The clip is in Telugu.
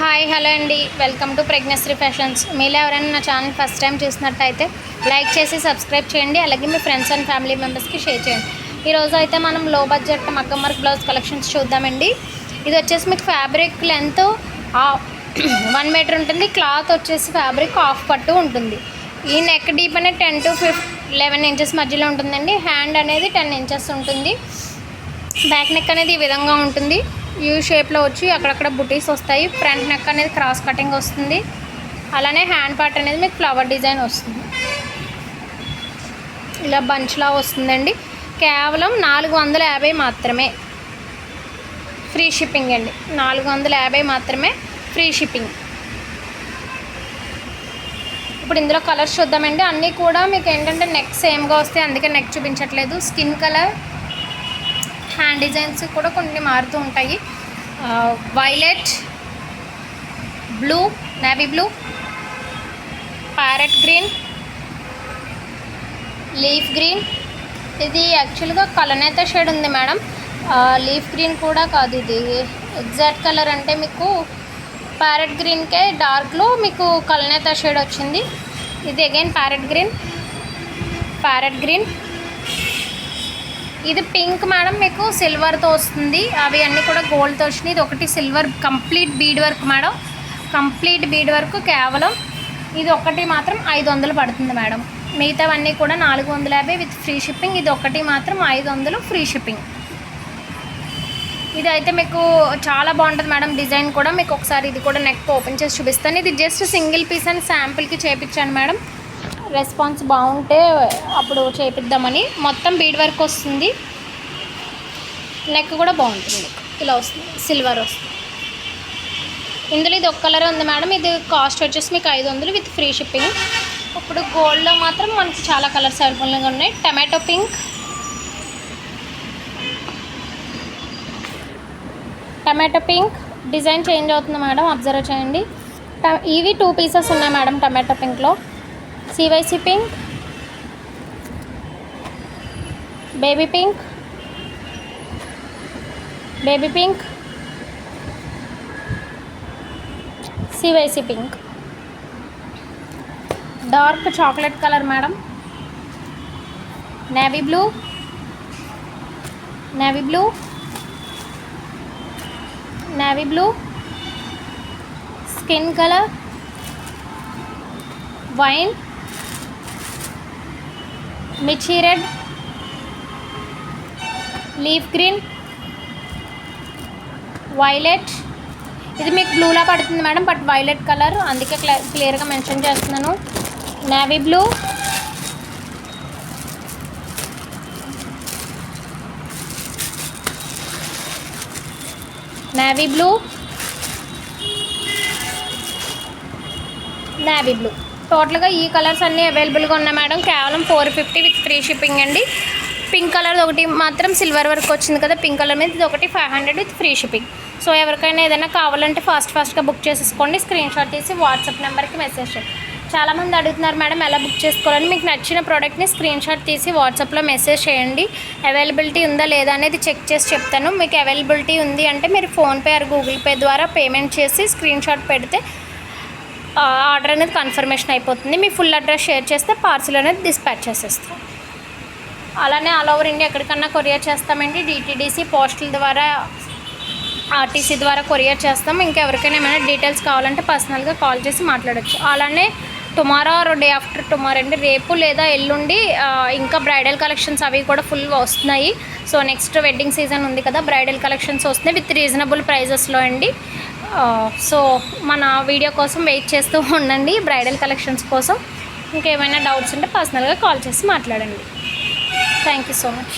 హాయ్ హలో అండి. Welcome to pregnancy fashions. మీలో ఎవరైనా నా ఛానల్ ఫస్ట్ టైం చూసినట్టయితే లైక్ చేసి సబ్స్క్రైబ్ చేయండి అలాగే మీ ఫ్రెండ్స్ అండ్ ఫ్యామిలీ మెంబర్స్కి షేర్ చేయండి. ఈరోజు అయితే మనం లో బడ్జెట్ మగ్గం వర్క్ బ్లౌజ్ కలెక్షన్స్ చూద్దామండి. ఇది వచ్చేసి మీకు ఫ్యాబ్రిక్ లెంత్ వన్ మీటర్ ఉంటుంది. క్లాత్ వచ్చేసి ఫ్యాబ్రిక్ హాఫ్ పట్టు ఉంటుంది. ఈ నెక్ డీప్ అనేది టెన్ టు ఫిఫ్ లెవెన్ ఇంచెస్ మధ్యలో ఉంటుందండి. హ్యాండ్ అనేది టెన్ ఇంచెస్ ఉంటుంది. బ్యాక్ నెక్ అనేది ఈ విధంగా ఉంటుంది. యూ షేప్లో వచ్చి అక్కడక్కడ బుటీస్ వస్తాయి. ఫ్రంట్ నెక్ అనేది క్రాస్ కటింగ్ వస్తుంది. అలానే హ్యాండ్ పార్ట్ అనేది మీకు ఫ్లవర్ డిజైన్ వస్తుంది. ఇలా బంచ్లా వస్తుందండి. కేవలం నాలుగు వందల యాభై మాత్రమే. ఫ్రీ షిప్పింగ్ అండి. నాలుగు వందల యాభై మాత్రమే ఫ్రీ షిప్పింగ్ ఇప్పుడు ఇందులో కలర్స్ చూద్దామండి. అన్నీ కూడా మీకు ఏంటంటే నెక్ సేమ్గా వస్తాయి. అందుకే నెక్ చూపించట్లేదు. స్కిన్ కలర్ హ్యాండ్ డిజైన్స్ కూడా కొన్ని మారుతూ ఉంటాయి. Violet blue navy blue parrot green leaf green ఇది యాక్చువల్గా కలనేత షేడ్ ఉంది మేడం లీఫ్ గ్రీన్ కూడా కాదు ఇది. ఎగ్జాక్ట్ కలర్ అంటే మీకు ప్యారెట్ గ్రీన్కే డార్క్లో మీకు కలనేత షేడ్ వచ్చింది. ఇది again parrot green parrot green ఇది పింక్ మేడం మీకు సిల్వర్తో వస్తుంది. అవి అన్నీ కూడా గోల్డ్తో వచ్చినాయి. ఇది ఒకటి silver complete bead work madam. Complete bead work కేవలం ఇది ఒకటి మాత్రం ఐదు వందలు పడుతుంది మేడం. మిగతావన్నీ కూడా నాలుగు వందల యాభై విత్ ఫ్రీ షిప్పింగ్ ఇది ఒకటి మాత్రం ఐదు వందలు ఫ్రీ షిప్పింగ్ ఇది అయితే మీకు చాలా బాగుంటుంది మేడం డిజైన్ కూడా. మీకు ఒకసారి ఇది కూడా నెక్ ఓపెన్ చేసి చూపిస్తాను. ఇది జస్ట్ సింగిల్ పీస్ అండ్ శాంపిల్కి చేయించాను మేడం. రెస్పాన్స్ బాగుంటే అప్పుడు చేపిద్దామని మొత్తం బీడ్ వర్క్ వస్తుంది. నెక్ కూడా బాగుంటుంది. ఇలా వస్తుంది. సిల్వర్ వస్తుంది. ఇందులో ఇది ఒక కలర్ ఉంది మేడం. ఇది కాస్ట్ వచ్చేసి మీకు ఐదు వందలు విత్ ఫ్రీ షిప్పింగ్. ఇప్పుడు గోల్డ్లో మాత్రం మనకి చాలా కలర్స్ అవైలబుల్గా ఉన్నాయి. Tomato pink. Tomato pink. Design change అవుతుంది మేడం. అబ్జర్వ్ చేయండి. ఇవి టూ పీసెస్ ఉన్నాయి madam tomato పింక్లో. CYC pink baby pink baby pink CYC pink dark chocolate colour madam navy blue navy blue navy blue skin colour wine మిర్చి రెడ్ లీఫ్ గ్రీన్ వైలెట్. ఇది మీకు బ్లూలా పడుతుంది మేడం బట్ వైలెట్ కలర్ అందుకే క్లియర్గా మెన్షన్ చేస్తున్నాను. Navy blue. Navy blue. Navy blue. టోటల్గా ఈ కలర్స్ అన్నీ అవైలబుల్గా ఉన్నాయి మేడం. కేవలం four fifty with free shipping అండి. పింక్ కలర్ ఒకటి మాత్రం సిల్వర్ వర్క్ వచ్చింది కదా పింక్ కలర్ మీద ఇది ఒకటి five hundred with free shipping. So ఎవరికైనా ఏదైనా కావాలంటే ఫాస్ట్ ఫాస్ట్గా బుక్ చేసేసుకోండి. స్క్రీన్ షాట్ తీసి వాట్సాప్ నెంబర్కి మెసేజ్ చేయండి. చాలామంది అడుగుతున్నారు మేడం ఎలా బుక్ చేసుకోవాలని? మీకు నచ్చిన ప్రోడక్ట్ని స్క్రీన్ షాట్ తీసి వాట్సాప్లో మెసేజ్ చేయండి. అవైలబిలిటీ ఉందా లేదా అనేది చెక్ చేసి చెప్తాను. మీకు అవైలబిలిటీ ఉంది అంటే మీరు ఫోన్పే ఆర్ గూగుల్ పే ద్వారా పేమెంట్ చేసి స్క్రీన్ షాట్ పెడితే ఆర్డర్ అనేది కన్ఫర్మేషన్ అయిపోతుంది. మీ ఫుల్ అడ్రస్ షేర్ చేస్తే పార్సిల్ అనేది డిస్పాచ్ చేసేస్తాం. అలానే ఆల్ ఓవర్ ఇండియా ఎక్కడికన్నా కొరియర్ చేస్తామండి. డిటీడీసీ పోస్టల్ ద్వారా ఆర్టీసీ ద్వారా కొరియర్ చేస్తాం. ఇంకా ఎవరికైనా ఏమైనా డీటెయిల్స్ కావాలంటే పర్సనల్గా కాల్ చేసి మాట్లాడచ్చు. అలానే tomorrow or day after tomorrow అండి. రేపు లేదా ఎల్లుండి ఇంకా బ్రైడల్ కలెక్షన్స్ అవి కూడా ఫుల్ వస్తున్నాయి. సో నెక్స్ట్ వెడ్డింగ్ సీజన్ ఉంది కదా బ్రైడల్ కలెక్షన్స్ వస్తున్నాయి విత్ రీజనబుల్ ప్రైజెస్లో అండి. సో మన వీడియో కోసం వెయిట్ చేస్తూ ఉండండి బ్రైడల్ కలెక్షన్స్ కోసం. ఇంకేమైనా డౌట్స్ ఉంటే పర్సనల్గా కాల్ చేసి మాట్లాడండి. Thank you so much